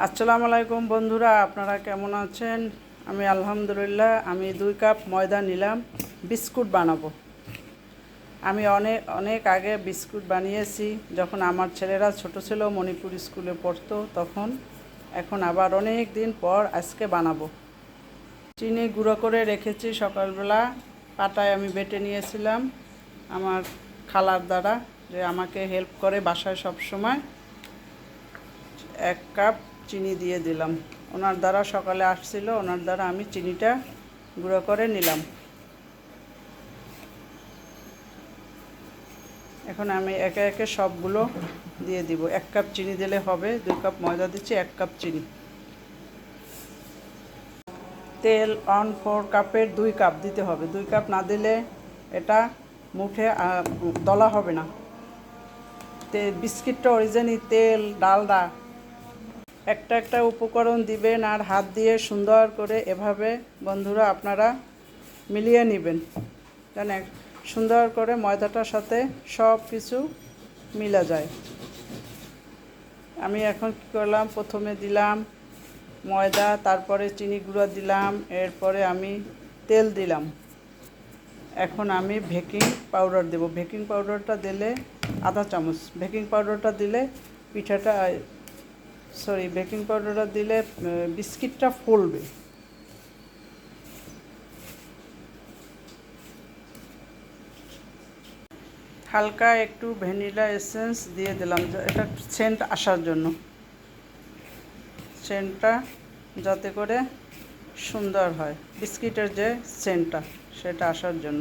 আসসালামু আলাইকুম বন্ধুরা, আপনারা কেমন আছেন? আমি আলহামদুলিল্লাহ, আমি দুই কাপ ময়দা নিলাম, বিস্কুট বানাবো। আমি অনেক অনেক আগে বিস্কুট বানিয়েছি, যখন আমার ছেলেরা ছোট ছিল, মণিপুর স্কুলে পড়তো, তখন। এখন আবার অনেক দিন পর আজকে বানাবো। চিনি গুঁড়ো করে রেখেছি সকালবেলা, পাটায় আমি বেটে নিয়েছিলাম। আমার খালার দ্বারা, যে আমাকে হেল্প করে বাসায় সব সময় এক কাপ চিনি দিয়ে দিলাম। ওনার দ্বারা সকালে আসছিল, ওনার দ্বারা আমি চিনিটা গুঁড়ো করে নিলাম। এখন আমি একে একে সবগুলো দিয়ে দিব। এক কাপ চিনি দিলে হবে, দুই কাপ ময়দা দিচ্ছি, এক কাপ চিনি। তেল অন ফোর কাপের দুই কাপ দিতে হবে। দুই কাপ না দিলে এটা মুঠে দলা হবে না। তে বিস্কিটটা অরিজিনালি তেল, ডালডা একটা একটা উপকরণ দিবেন আর হাত দিয়ে সুন্দর করে এভাবে বন্ধুরা আপনারা মিলিয়ে নেবেন। জানেন সুন্দর করে ময়দাটার সাথে সব কিছু মিলা যায়। আমি এখন কী করলাম? প্রথমে দিলাম ময়দা, তারপরে চিনি গুঁড়ো দিলাম, এরপরে আমি তেল দিলাম। এখন আমি বেকিং পাউডার দেব। বেকিং পাউডারটা দিলে আধা চামচ। বেকিং পাউডারটা দিলে পিঠাটা সরি বেকিং পাউডারটা দিলে বিস্কিটটা ফুলবে। হালকা একটু ভ্যানিলা এসেন্স দিয়ে দিলাম এটা সেন্ট আসার জন্য। সেন্টটা যাতে করে সুন্দর হয়, বিস্কিটের যে সেন্টটা, সেটা আসার জন্য।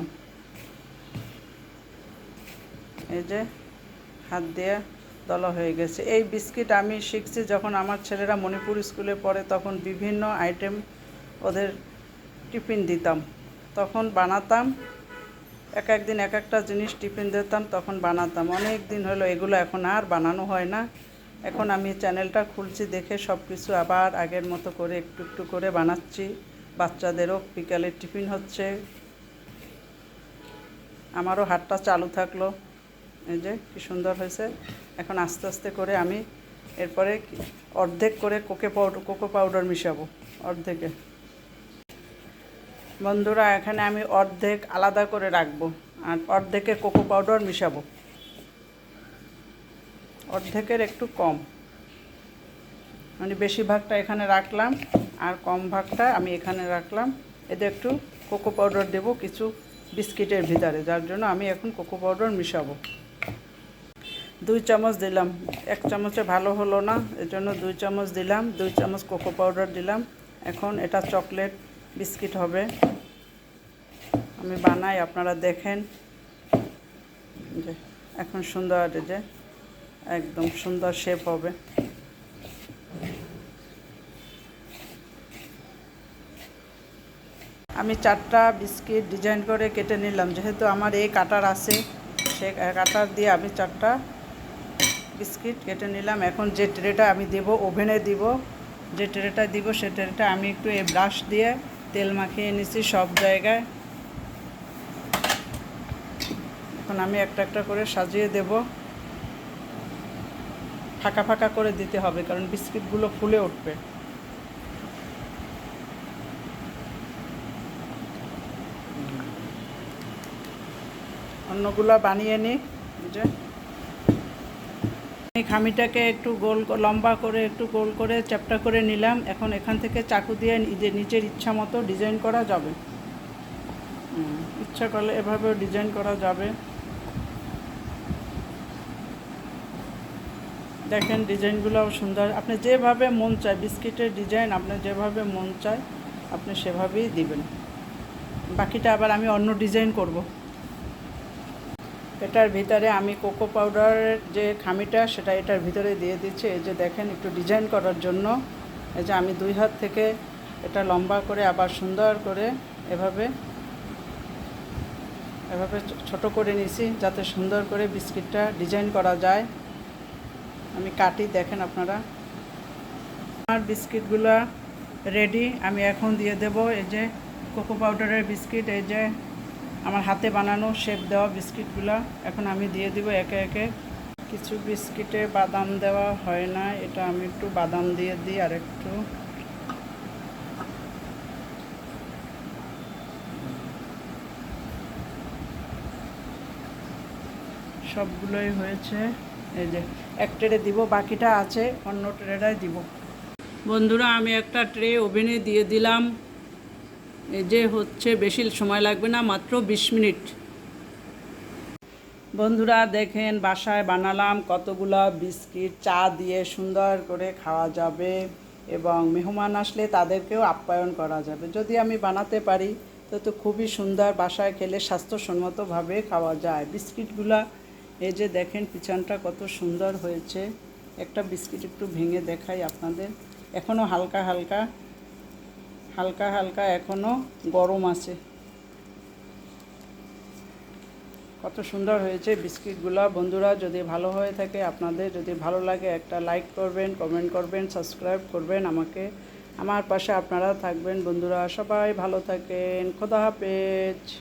এই যে, হাত দিয়ে দলা হয়ে গেছে। এই বিস্কিট আমি শিখছি যখন আমার ছেলেরা মণিপুর স্কুলে পড়ে তখন বিভিন্ন আইটেম ওদের টিফিন দিতাম। তখন বানাতাম, এক একদিন এক একটা জিনিস টিফিন দিতাম, তখন বানাতাম। অনেক দিন হলো এগুলো এখন আর বানানো হয় না। এখন আমি চ্যানেলটা খুলছি দেখে সব কিছু আবার আগের মতো করে একটু একটু করে বানাচ্ছি। বাচ্চাদেরও বিকালের টিফিন হচ্ছে। আমারও হাতটা চালু থাকল। এই যে, কি সুন্দর হয়েছে। এখন আস্তে আস্তে করে আমি এরপরে অর্ধেক করে কোকে পাউডার কোকো পাউডার মিশাবো, অর্ধেকে। বন্ধুরা, এখানে আমি অর্ধেক আলাদা করে রাখব আর অর্ধেকে কোকো পাউডার মিশাবো। অর্ধেকের একটু কম। মানে বেশিরভাগটা এখানে রাখলাম আর কম ভাগটা আমি এখানে রাখলাম। এতে একটু কোকো পাউডার দেব কিছু বিস্কিটের ভিতরে, যার জন্য আমি এখন কোকো পাউডার মিশাবো। দুই চামচ দিলাম। এক চামচে ভালো হলো না, এজন্য দুই চামচ দিলাম, দুই চামচ কোকো পাউডার দিলাম। এখন এটা চকলেট বিস্কিট হবে। আমি বানাই, আপনারা দেখেন। যে, এখন সুন্দর যে, একদম সুন্দর শেপ হবে। আমি চারটা বিস্কিট ডিজাইন করে কেটে নিলাম। যেহেতু আমার এই কাটার আছে, সে কাটার দিয়ে আমি চারটা বিস্কিট কেটে নিলাম। এখন যে ট্রেটা আমি দেব, ওভেনে দিব। যে ট্রেটা দিব, সে ট্রেটা আমি একটু এই ব্রাশ দিয়ে তেল মাখিয়ে নিছি সব জায়গায়। এখন আমি একটা একটা করে সাজিয়ে দেব। ফাঁকা ফাঁকা করে দিতে হবে, কারণ বিস্কিটগুলো ফুলে উঠবে। অন্যগুলো বানিয়ে নিই যে। খামিটাকে একটু গোল লম্বা করে একটু গোল করে চ্যাপটা করে নিলাম। এখন এখান থেকে চাকু দিয়ে নিজের ইচ্ছা মতো ডিজাইন করা যাবে। ইচ্ছা করলে এভাবেও ডিজাইন করা যাবে। দেখেন ডিজাইনগুলোও সুন্দর। আপনি যেভাবে মন চায়, বিস্কিটের ডিজাইন আপনার যেভাবে মন চায়, আপনি সেভাবেই দিবেন। বাকিটা আবার আমি অন্য ডিজাইন করব। এটার ভিতরে আমি কোকো পাউডারের যে খামিটা, সেটা এটার ভিতরে দিয়ে দিচ্ছি। এই যে দেখেন, একটু ডিজাইন করার জন্য। এই যে আমি দুই হাত থেকে এটা লম্বা করে, আবার সুন্দর করে এভাবে এভাবে ছোট করে নিছি, যাতে সুন্দর করে বিস্কিটটা ডিজাইন করা যায়। আমি কাটি, দেখেন আপনারা। আমার বিস্কিটগুলো রেডি আমি এখন দিয়ে দেব। এই যে কোকো পাউডারের বিস্কিট, এই যে আমার হাতে বানানো শেপ দেওয়া বিস্কিটগুলো এখন আমি দিয়ে দিব একে একে। কিছু বিস্কিটে বাদাম দেওয়া হয় না, এটা আমি একটু বাদাম দিয়ে দিই আর একটু। সবগুলোই হয়েছে। এই যে, এক ট্রে দিব, বাকিটা আছে, অন্য ট্রেটাই দিব। বন্ধুরা, আমি একটা ট্রে ওভেনে দিয়ে দিলাম। যে হচ্ছে বেশি সময় লাগবে না, মাত্র বিশ মিনিট। বন্ধুরা দেখেন বাসায় বানালাম কতগুলা বিস্কিট, চা দিয়ে সুন্দর করে খাওয়া যাবে এবং মেহমান আসলে তাদেরকেও আপ্যায়ন করা যাবে। যদি আমি বানাতে পারি, তো তো খুবই সুন্দর বাসায় খেলে স্বাস্থ্যসম্মতভাবে খাওয়া যায়। বিস্কিটগুলা, এই যে দেখেন পিছনটা কত সুন্দর হয়েছে। একটা বিস্কিট একটু ভেঙে দেখাই আপনাদের। এখনও হালকা হালকা হালকা হালকা এখনও গরম আছে। কত সুন্দর হয়েছে বিস্কিটগুলো। বন্ধুরা, যদি ভালো হয়ে থাকে, আপনাদের যদি ভালো লাগে, একটা লাইক করবেন, কমেন্ট করবেন, সাবস্ক্রাইব করবেন আমাকে। আমার পাশে আপনারা থাকবেন। বন্ধুরা, সবাই ভালো থাকেন। খোদা হাফেজ।